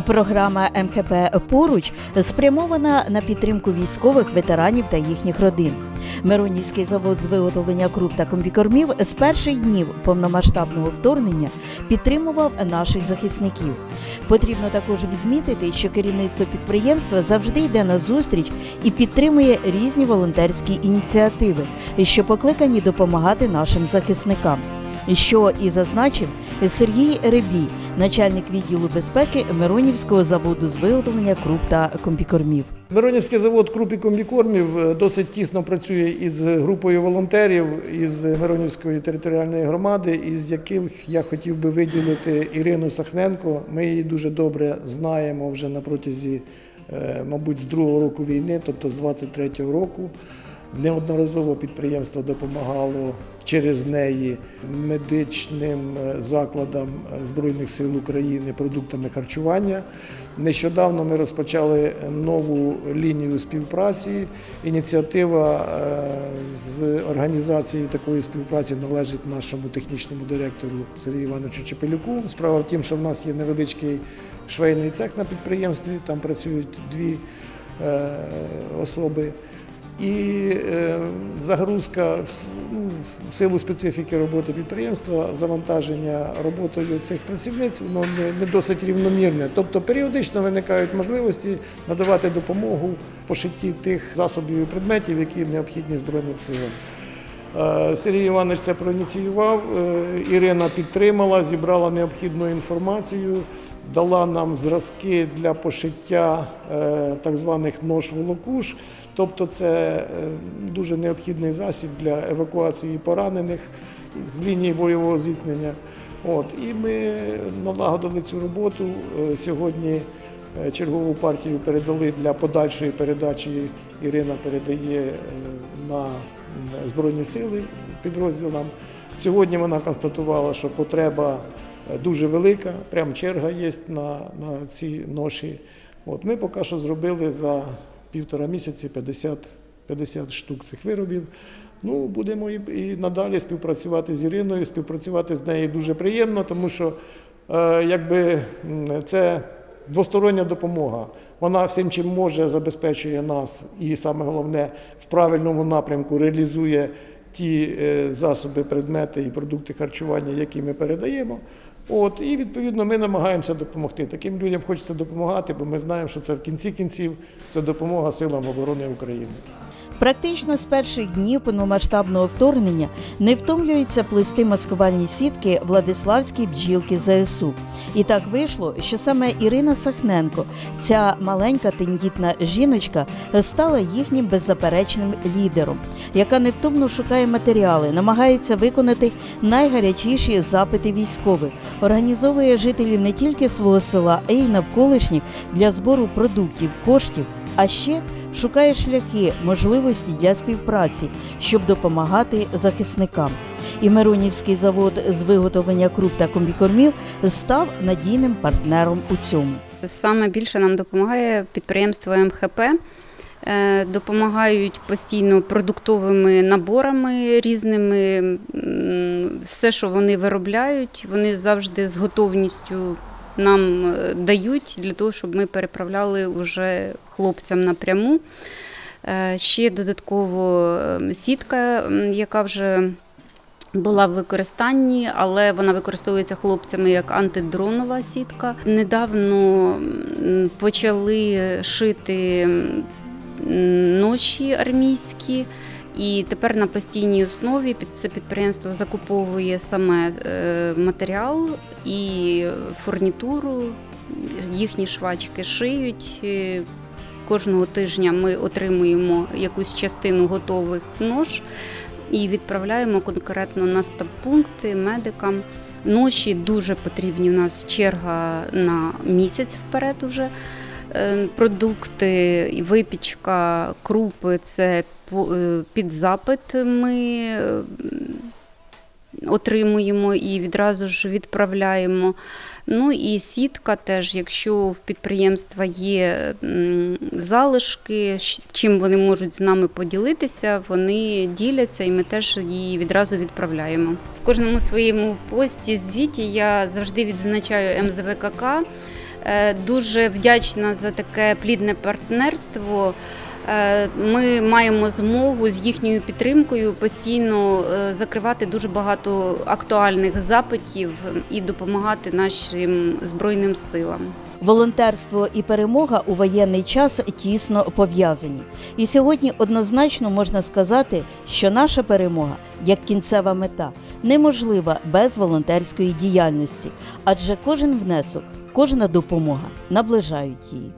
Програма МХП Поруч спрямована на підтримку військових ветеранів та їхніх родин. Миронівський завод з виготовлення круп та комбікормів з перших днів повномасштабного вторгнення підтримував наших захисників. Потрібно також відмітити, що керівництво підприємства завжди йде на зустріч і підтримує різні волонтерські ініціативи, що покликані допомагати нашим захисникам. Що і зазначив Сергій Ребій, начальник відділу безпеки Миронівського заводу з виготовлення круп та комбікормів. Миронівський завод круп і комбікормів е, досить тісно працює із групою волонтерів із Миронівської територіальної громади, із яких я хотів би виділити Ірину Сахненко. Ми її дуже добре знаємо вже на протязі, е, мабуть, з другого року війни, тобто з 23-го року. Неодноразово підприємство допомагало через неї медичним е, закладам е, Збройних сил України продуктами харчування. Нещодавно ми розпочали нову лінію співпраці. Ініціатива е, з організації такої співпраці належить нашому технічному директору Сергію Івановичу Чепелюку. Справа в тім, що в нас є невеличкий швейний цех на підприємстві, там працюють дві особи. І е, загрузка ну, в силу специфіки роботи підприємства, завантаження роботою цих працівниць воно не, досить рівномірне. Тобто періодично виникають можливості надавати допомогу пошитті тих засобів і предметів, які необхідні Збройним силам. Е, Сергій Іванович це проініціював, е, Ірина підтримала, зібрала необхідну інформацію, дала нам зразки для пошиття так званих нож-волокуш. Тобто це е, дуже необхідний засіб для евакуації поранених з лінії бойового зіткнення. От, і ми налагодили цю роботу. Е, Сьогодні е, чергову партію передали для подальшої передачі. Ірина передає на Збройні сили підрозділам. Сьогодні вона констатувала, що потреба дуже велика, прям черга є на, на ці ноші. От, ми поки що зробили за півтора місяці 50, 50 штук цих виробів. Ну, будемо і, і надалі співпрацювати з Іриною. Співпрацювати з нею дуже приємно, тому що е, якби це двостороння допомога. Вона всім, чим може, забезпечує нас і саме головне в правильному напрямку реалізує ті е, засоби, предмети і продукти харчування, які ми передаємо. От, і відповідно ми намагаємося допомогти. Таким людям хочеться допомагати, бо ми знаємо, що це в кінці кінців це допомога силам оборони України. Практично з перших днів повномасштабного вторгнення не втомлюються плести маскувальні сітки Владиславські бджілки ЗСУ. І так вийшло, що саме Ірина Сахненко, ця маленька тендітна жіночка, стала їхнім беззаперечним лідером, яка невтомно шукає матеріали, намагається виконати найгарячіші запити військових, організовує жителів не тільки свого села, а й навколишніх для збору продуктів, коштів, а ще шукає шляхи, можливості для співпраці, щоб допомагати захисникам. І Миронівський завод з виготовлення круп та комбікормів став надійним партнером у цьому. Саме більше нам допомагає підприємство МХП. Е, Допомагають постійно продуктовими наборами різними. Все, що вони виробляють, вони завжди з готовністю нам е, дають для того, щоб ми переправляли вже хлопцям напряму. Е, Ще додатково е, сітка, яка вже була в використанні, але вона використовується хлопцями як антидронова сітка. Недавно почали шити ноші армійські. І тепер на постійній основі під це підприємство закуповує саме е, матеріал і фурнітуру. Їхні швачки шиють. Е, Кожного тижня ми отримуємо якусь частину готових нож і відправляємо конкретно на стаб-пункти медикам. Ноші дуже потрібні. У нас черга на місяць вперед уже. Е, Продукти, випічка, крупи це під запит ми е, отримуємо і відразу ж відправляємо. Ну і сітка теж, якщо в підприємства є залишки, чим вони можуть з нами поділитися, вони діляться і ми теж її відразу відправляємо. В кожному своєму пості звіті я завжди відзначаю МЗВКК. Е, Дуже вдячна за таке плідне партнерство. Е, Ми маємо змогу з їхньою підтримкою постійно е, закривати дуже багато актуальних запитів і допомагати нашим збройним силам. Волонтерство і перемога у воєнний час тісно пов'язані. І сьогодні однозначно можна сказати, що наша перемога як кінцева мета неможлива без волонтерської діяльності, адже кожен внесок, кожна допомога наближають її.